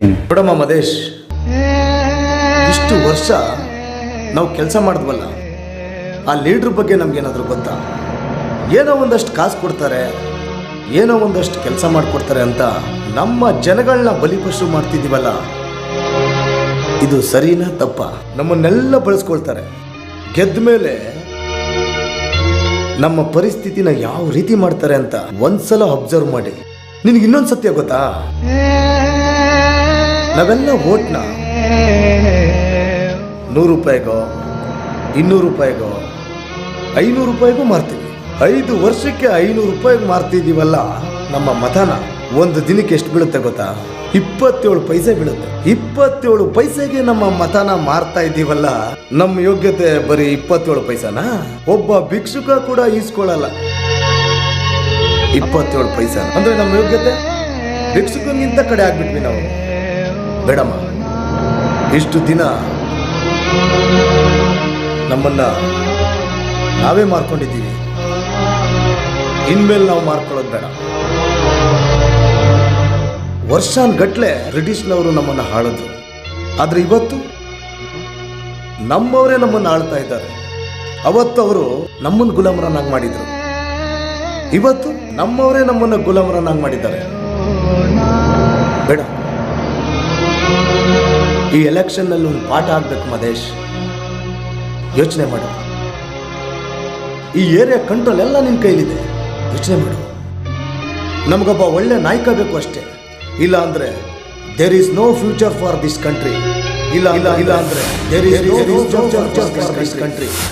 ಬಿಡಮ್ಮ ಮದೇಶ್, ಇಷ್ಟು ವರ್ಷ ನಾವು ಕೆಲಸ ಮಾಡಿದ್ವಲ್ಲ, ಆ ಲೀಡ್ರ್ ಬಗ್ಗೆ ನಮ್ಗೇನಾದರೂ ಗೊತ್ತಾ? ಏನೋ ಒಂದಷ್ಟು ಕಾಸು ಕೊಡ್ತಾರೆ, ಏನೋ ಒಂದಷ್ಟು ಕೆಲಸ ಮಾಡಿಕೊಡ್ತಾರೆ ಅಂತ ನಮ್ಮ ಜನಗಳನ್ನ ಬಲಿಪಶು ಮಾಡ್ತಿದ್ದೀವಲ್ಲ? ಇದು ಸರಿನಾ ತಪ್ಪ? ನಮ್ಮನ್ನೆಲ್ಲ ಬಳಸ್ಕೊಳ್ತಾರೆ. ಗೆದ್ದ ಮೇಲೆ ನಮ್ಮ ಪರಿಸ್ಥಿತಿನ ಯಾವ ರೀತಿ ಮಾಡ್ತಾರೆ ಅಂತ ಒಂದ್ಸಲ ಅಬ್ಸರ್ವ್ ಮಾಡಿ. ನಿನಗೆ ಇನ್ನೊಂದು ಸತ್ಯ ಗೊತ್ತಾ? ನಾವೆಲ್ಲ ಓಟ್ನ. ನೂರು ರೂಪಾಯಿಗೋ, ಇನ್ನೂರು ರೂಪಾಯಿಗೋ, ಐನೂರು ರೂಪಾಯಿಗೂ ಮಾರ್ತೀವಿ. ಐದು ವರ್ಷಕ್ಕೆ ಐನೂರು ರೂಪಾಯಿಗೆ ಮಾರ್ತಿದ್ದೀವಲ್ಲ ನಮ್ಮ ಮತನ. ಒಂದು ದಿನಕ್ಕೆ ಎಷ್ಟು ಬೀಳುತ್ತೆ ಗೊತ್ತಾ? ಇಪ್ಪತ್ತೇಳು ಪೈಸೆ ಬೀಳುತ್ತೆ. ಇಪ್ಪತ್ತೇಳು ಪೈಸೆಗೆ ನಮ್ಮ ಮತನ ಮಾರ್ತಾ ಇದ್ದೀವಲ್ಲ, ನಮ್ಮ ಯೋಗ್ಯತೆ ಬರೀ ಇಪ್ಪತ್ತೇಳು ಪೈಸಾನ? ಒಬ್ಬ ಭಿಕ್ಷುಕ ಕೂಡ ಈಸ್ಕೊಳ್ಳಲ್ಲ ಇಪ್ಪತ್ತೇಳು ಪೈಸಾ ಅಂದ್ರೆ ನಮ್ಮ ಯೋಗ್ಯತೆ? ಭಿಕ್ಷುಕನಿಂತ ಕಡೆ ಆಗ್ಬಿಟ್ವಿ ನಾವು. ಬೇಡಮ್ಮ. ಇಷ್ಟು ದಿನ ನಮ್ಮನ್ನ ನಾವೇ ಮಾರ್ಕೊಂಡಿದ್ದೀವಿ. ಇನ್ಮೇಲೆ ನಾವು ಮಾರ್ಕೊಳ್ಳೋದು ಬೇಡ. ವರ್ಷಾನ್ಗಟ್ಲೆ ಬ್ರಿಟಿಷ್ನವರು ನಮ್ಮನ್ನು ಹಾಳಿದ್ರು. ಆದರೆ ಇವತ್ತು ನಮ್ಮವರೇ ನಮ್ಮನ್ನು ಆಳ್ತಾ ಇದ್ದಾರೆ. ಅವತ್ತು ಅವರು ನಮ್ಮನ್ನ ಗುಲಾಮರನ್ನಾಗಿ ಮಾಡಿದರು. ಇವತ್ತು ನಮ್ಮವರೇ ನಮ್ಮನ್ನು ಗುಲಾಮರನ್ನಾಗಿ ಮಾಡಿದ್ದಾರೆ. ಬೇಡ. ಈ ಎಲೆಕ್ಷನ್ನಲ್ಲಿ ಒಂದು ಪಾಠ ಆಗ್ಬೇಕು ಮದೇಶ್ ಯೋಚನೆ ಮಾಡು. ಈ ಏರಿಯಾ ಕಂಟ್ರೋಲ್ ಎಲ್ಲ ನಿನ್ನ ಕೈಲಿದೆ. ಯೋಚನೆ ಮಾಡು. ನಮಗೊಬ್ಬ ಒಳ್ಳೆ ನಾಯಕ ಬೇಕು ಅಷ್ಟೇ. ಇಲ್ಲ ಅಂದ್ರೆ there is no future for this country ಇಲ್ಲ ಇಲ್ಲ ಇಲ್ಲ ಅಂದ್ರೆ there is future for this country